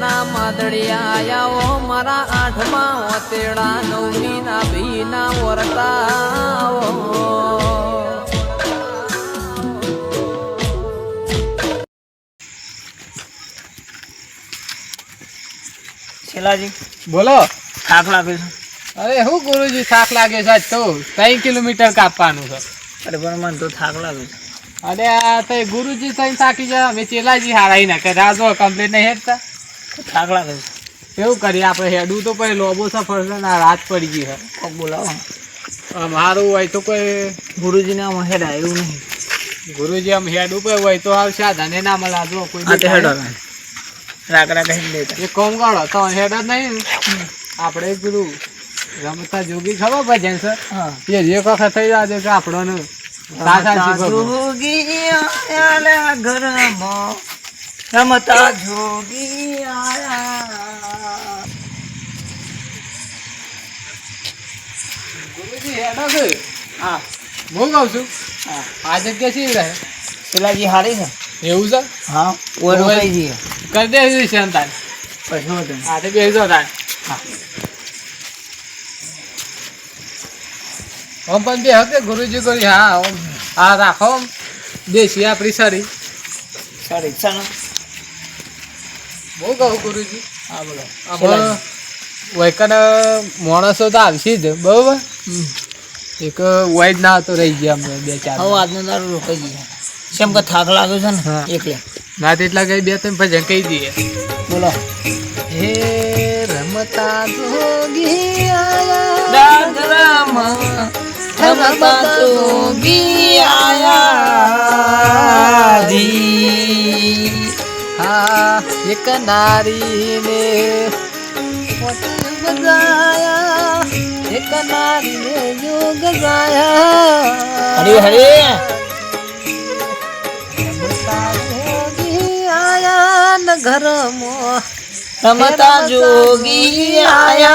ના માદળિયા આયા ઓ મારા આઠમા ઓતેડા નવમી ના ભી ના વરતા છેલ્લાજી બોલો. થાક લાગે છે? અરે હું ગુરુજી થાક લાગે છે આજ તો. ત્રણ કિલોમીટર કાપવાનું છે. અરે પણ મને તો થાક લાગે છે. અરે આ તો ગુરુજી થઈને થાકી જાય અમે ચેલાજી હારાઈ નાખે રાજો કમ્પ્લીટ નહીં હેડતા થાક લાગે એવું કરીએ આપણે હેડું તો પછી લોબો સફર છે ને રાત પડી ગઈ કોક બોલાવો. મારું હોય તો કોઈ ગુરુજીને આમ હેડા એવું નહીં. ગુરુજી આમ હેડ ઉપર હોય તો હાલ સાધન ના મળે જો કોઈ હેડો દેખાય. કહી લેતા. એ કોમ કરો તો હેડ જ નહીં. આપણે પેલું રમતા જોગી ખબર ભજન સર એ જે વખત થઈ જાય કે આપણો સાચા જોગી ઘરમાં. રમતા જોગી આયા ગુરુજી હેડો છે? હા. હું કહું છું? હા. આ જગ્યા શી રહે પેલાજી હારી છે. એવું છે? હા. ઓર જઈએ. કરી દે શાંતાન પછી વધુ હા તો બેસજો તાન. હા. ઓમ પણ બે હકે ગુરુજી કરી. હા ઓમ. હા રાખો દેશી આપણી સારી. સારી. ચાલો. હું કહું ગુરુજી. હા બોલો. આમાં વૈકન માણસો તો આવશે જ બરોબર? એક વાઈડ ના તો રહી ગયા અમને બે ચાર હવે આજનો દારૂ રોકાઈ જઈએ કેમ કે થાક લાગ્યો છે ને. એટલે. ના તેટલા કઈ બે ત્રણ ભજન કહી દઈએ. બોલો. હે રમતા જોગી આયા. દાદરામાં રમતા જોગી આયા. હા એક નારીને પોતે બજાયા એક નારીને યોગ ગાયા. હરે હરે. ન ઘરમાં. રમતા જોગી આયા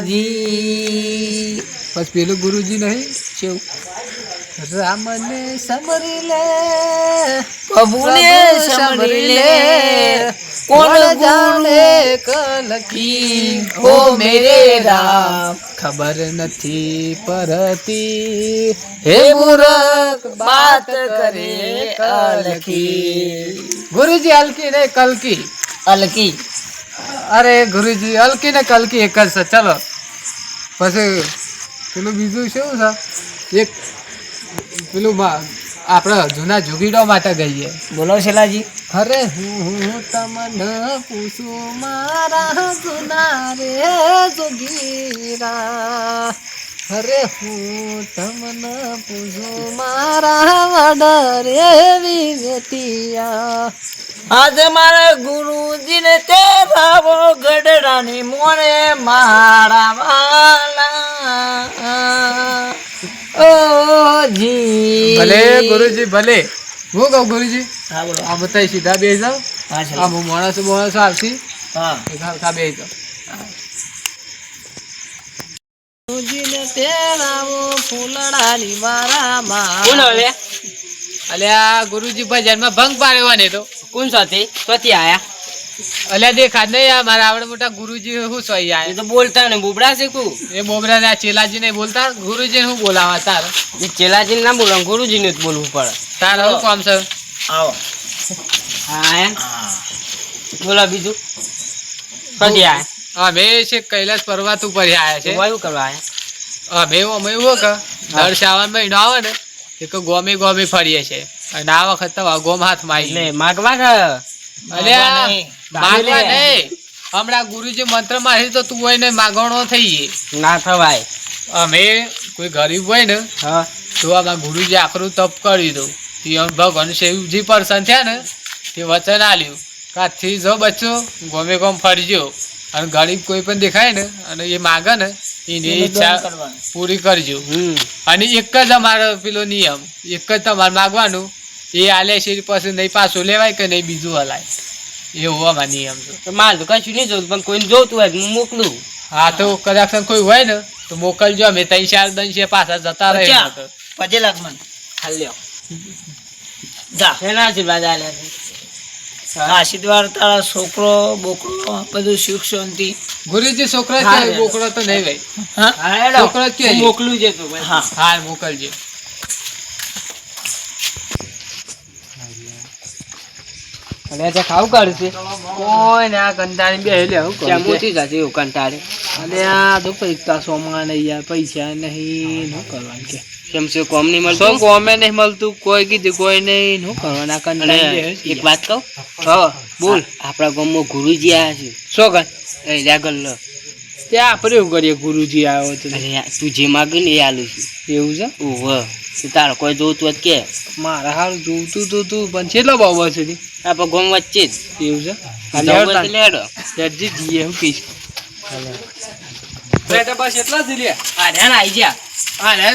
જી. બસ પેલું ગુરુજી નહીં કેવું રામને સમરી લે પ્રભુને સમરી લે કોણ જાણે કલકી હો મેરે રામ ખબર નથી પરતી હે મૂરખ બાત કરે અલકી ગુરુજી હલકી ને કલકી અલકી અરે ગુરુજી હલકી ને કલકી એક જ છે ચલો પછી પેલું બીજું શું છે એક પેલું મા- આપણે જૂના જુગીડો માટે ગઈએ. બોલો શેલાજી. અરે હું હું તમને પૂછું મારા જૂના રે જુગીરા. અરે હું તમને પૂછું મારા વડરે વિવેતિયા આજે મારે ગુરુજીને તે ભાવો ગઢડાની મોરે મારા જી ભલે ગુરુજી ભલે. હું કહું ગુરુજી? હા બોલો. આ બતાવી સીધા બે જાઓ. હા હું માણસ માણસ આવતી હા. એક હલકા જાઓ. ગુરુજીને તેરાવો ફૂલડાની મારામાં. કોણ અલ્યા ગુરુજી ભજનમાં ભંગ પાડ્યો ને તો. કોણ સાથે? ક્યાંથી આયા? અલ્યા દેખા નહીં આ મારા આવડે મોટા ગુરુજી શું સોઈ એ તો બોલતા ને બોબડા શીખું એ બોબડા ને આ ચેલાજી ને બોલતા? ગુરુજી હું બોલાવા તાર? એ ચેલાજી ના બોલવા ગુરુજીને જ બોલવું પડે. તાર હું કામ છે? આવો. હા એમ? બોલો બીજું. કદી આયા અમે છે કૈલાસ પર્વત ઉપર આયા છે. વાયુ કરવા આયા? અમે અમે એવું કે દર શ્રાવણ મહિનો આવે ને એક ગોમે ગોમે ફરીએ છે. અને આ વખત તો ગોમ હાથમાં આવી એટલે માગવા કે. માગવા નહીં. હમણાં ગુરુજી મંત્ર મારી તો તું હોય ને માગણો થઈ ના થવાય. અમે કોઈ ગરીબ હોય ને હા. તો આમાં ગુરુજી આખરું તપ કરી દઉં તે ભગવાન શિવજી પ્રસન્ન થયા ને તે વચન આલ્યું કાથી જો બચ્ચો ગમે ગમ ફરજો. અને ગરીબ કોઈ પણ દેખાય ને અને એ માગે ને એની ઈચ્છા પૂરી કરજો. અને એક જ અમારો પેલો નિયમ. એક જ તમારે માગવાનું. એ આલે છે પછી નહીં પાછું લેવાય કે નહીં બીજું હલાય? એવું હોવા નિયમ છે. તો મારે તો કશું નહીં જોતું પણ કોઈને જોતું હોય હું મોકલું. હા તો કદાચ કોઈ હોય ને તો મોકલજો અમે ત્રણ ચાર દન છે પાછા જતા રહે પછી લાખ હાલ્યો જા. એના આશીર્વાદ આલ્યા આશીર્વાદ તારા છોકરો બોકરો બધું સુખ શાંતિ. ગુરુજી છોકરો હા, છે રે. બોકડો તો નહીં ભાઈ હા છોકરો મોકલું છે તો ભાઈ હા. હા મોકલજે. અને તો ખાવું કાઢશે કોઈ ને આ કંટાળી બે લે હું કેમ મોટી જશે એવું કંટાળે. અને આ તો પૈસા સોમાં નહીં યાર પૈસા નહીં શું કરવાનું કે. કેમ છે કોમ નહીં મળતું? નહીં મળતું? કોઈ કીધું કોઈ નહીં શું કરવાનું? આ કંટાળી એક વાત કહું? હા બોલ. આપણા ગામમાં ગુરુજી આવ્યા છે. શું કર એ લો. ત્યાં આપણે એવું કરીએ ગુરુજી આવ્યો તો. અરે તું જે માગે ને એ આલું છું. એવું છે? ઓહ તું તારે કોઈ જોતું હોય કે? મારા હારું જોતું તો તું પણ છેલ્લો બાબા સુધી આપણે ગામ વચ્ચે જ. એવું છે? લેડો યારજી જઈએ હું કહીશ બસ એટલા જ લે આ આવી જા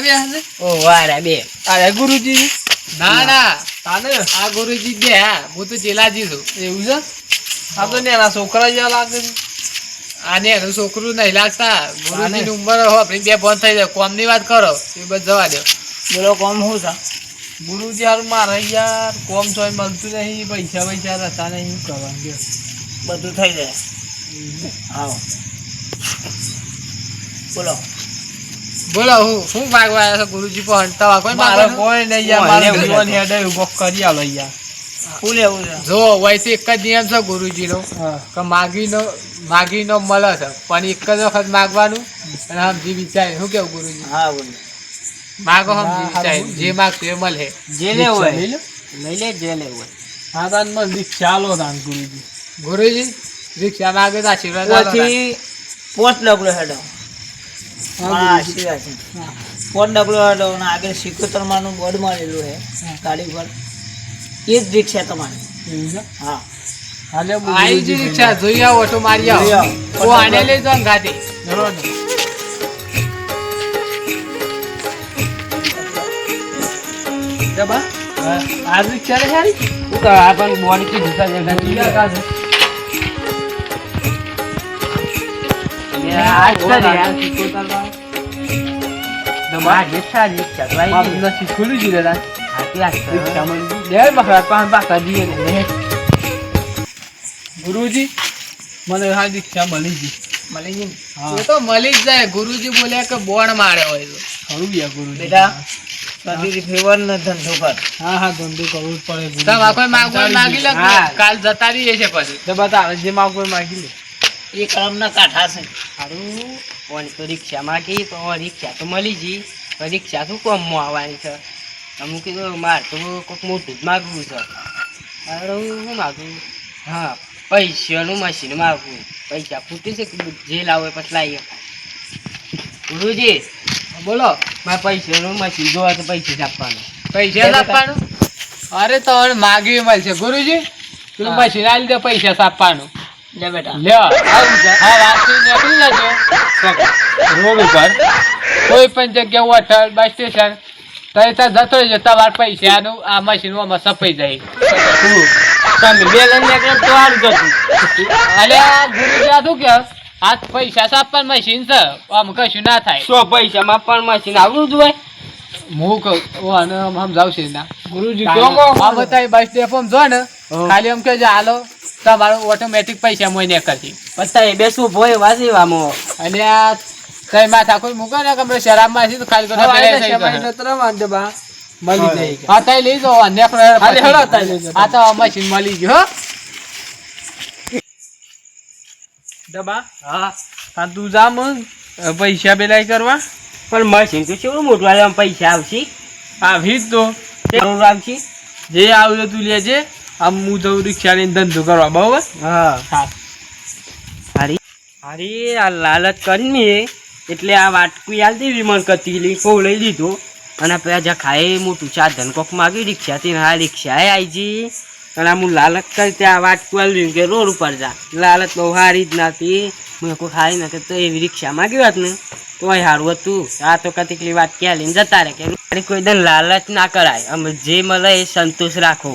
બે હશે? ઓ વારે બે. અરે ગુરુજી? ના ના. તાને આ ગુરુજી બે હા. હું તો ચેલાજી છું. એવું છે? આ તો નેના છોકરા જેવા લાગે છે. આને એનું છોકરું નહીં લાગતા. ગુરુજી આને? ની ઉંમર આપણી બે બંધ થઈ જાય. કોમની વાત કરો એ બસ જવા દો. બોલો કોમ શું છે? ગુરુજી હારું મારે યાર કોમ તો મળતું નહીં પૈસા પૈસા રહેતા નહીં શું કરવાનું? બધું થઈ જાય. આવો. બોલો. બોલો હું શું માગવા આવ્યા છો? ગુરુજી પર હંતાવા કોઈ મારે કોઈ નહીં યાર મારે હેડે ઊભો કરી આલો યાર. શું લેવું છે જો વૈસે એક જ નિયમ છે ગુરુજીનો કે માગીનો માગીનો મળે છે. પણ એક જ વખત માગવાનું અને સમજી વિચારે. શું કેવું ગુરુજી? હા બોલો. માગો સમજી વિચારે. જે માગતું એ મળે. જે લેવું હોય. લઈ લે. જે લેવું હોય. હા તાન મને રિક્ષા લો દાન ગુરુજી. ગુરુજી રિક્ષા માગે તો આશીર્વાદ. પછી પોત ડગલો હેડો. હા આશીર્વાદ છે. પોત ડગલો હેડો અને આગળ સિકોતર માનું બોર્ડ મારેલું હે. ગાડી પર એ જ રિક્ષા તમારે હા આઈ જ રિક્ષા જોઈ આવો ઓટો મારી આવો આવો. આને લઈ ને ગાડી આ રિક્ષા રે સારી શું કહે આ પણ બોડી થી જુસા જગા થી લે. અને આ જ છે ને યાર. આ જ છે, આ જ છે. તો આઈ ગઈ. શીખવલું જ રે આ ક્યાં છે? રિક્ષા મળી ગઈ લે બકરા પાંચ બાકા દીએ ને ગુરુજી મને હા દીક્ષા મળી ગઈ. મળી ગઈ હા. એ તો મળી જ જાય. ગુરુજી બોલ્યા કે બોણ મારે હોય તો. ખરું ગયા ગુરુજી. બેટા નદીની ફેવર ને ધંધો કર. હા હા ધંધો કરવું જ પડે માગવા માગી લે કાલ જતા રહીએ છે પછી? તો જે માગ કોઈ માગી લે. એ કામના કાઠા છે. સારું ઓની તો રિક્ષા માંગી તો રિક્ષા તો મળી ગઈ. રિક્ષા શું કોમમાં આવવાની છે? અમુક કીધું મારે તો કોઈક મોટું જ માગવું છે. સારું શું માગું? હા પૈસાનું મશીન માગવું. પૈસા ફૂટી છે જે લાવે પછી લાવીએ? ગુરુજી બોલો. મારે પૈસાનું મશીન જોવા તો પૈસા આપવાનું. પૈસા આપવાનું? અરે તો માગવી માગી મળશે. ગુરુજી તું હા. મશીન આવી દે પૈસા આપવાનું. લે બેટા. લ્યો હા વાંચી નીકળી જજો. રોડ ઉપર. કોઈ પણ જગ્યા હોટલ બસ સ્ટેશન તો જતો રહેજો તમારા પૈસાનું આ મશીનમાં સપાઈ જાય. તમે બે લઈને નીકળો તો સારું જતું અલે આ શું કે? આ પૈસા મશીન છે. આમ કશું ના થાય. સો પૈસામાં પણ મશીન આવડું જ હોય? હું કહું ઓ આને આમ સમજાવશે ના. ગુરુજી આ બસ જો ને ખાલી એમ કે હાલો તમારો ઓટોમેટિક પૈસા મોઈને કરતી એ બેસવું ભોય વાસીવામાં. અને આ કઈ માથા કોઈ મૂકો ને કે અમે શરાબમાં છીએ તો ખાલી કરીને પેલા જાય. મળી જાય હા તઈ લઈ જાઓ અને નેકળો હાલે તઈ. આ તો મશીન મળી ગયું ડબા હા. હા તું જા પૈસા બેલાઈ કરવા. પણ મશીન તો કેવું મોટું આવે આમ પૈસા આવશે? આવી જ તો. જરૂર આવશે જે આવ્યું તું લેજે. આમ હું જઉં રિક્ષા લઈને ધંધો કરવા બરોબર? હા. સારી અરે આ લાલચ કરીને એટલે આ વાટકું યાદ દેવી મન કતીલી પૌ લઈ લીધું. અને આપણે જ્યાં ખાઈ મોટું સાધન કોક માગ્યું રિક્ષાથી હા રિક્ષા આવી અને આમ લાલચ કરી ત્યાં વાટકું આલ્યું કે રોડ ઉપર જા. લાલચ બહુ સારી જ નથી મેં કોઈ ખાઈ નથી તો એવી રિક્ષા માગ્યું હતું ને, તોય સારું હતું. આ તો કતિકલી વાત ક્યાં લઈને જતા રહે કે કોઈ દન લાલચ ના કરાય. અમે જે મળે એ સંતોષ રાખો.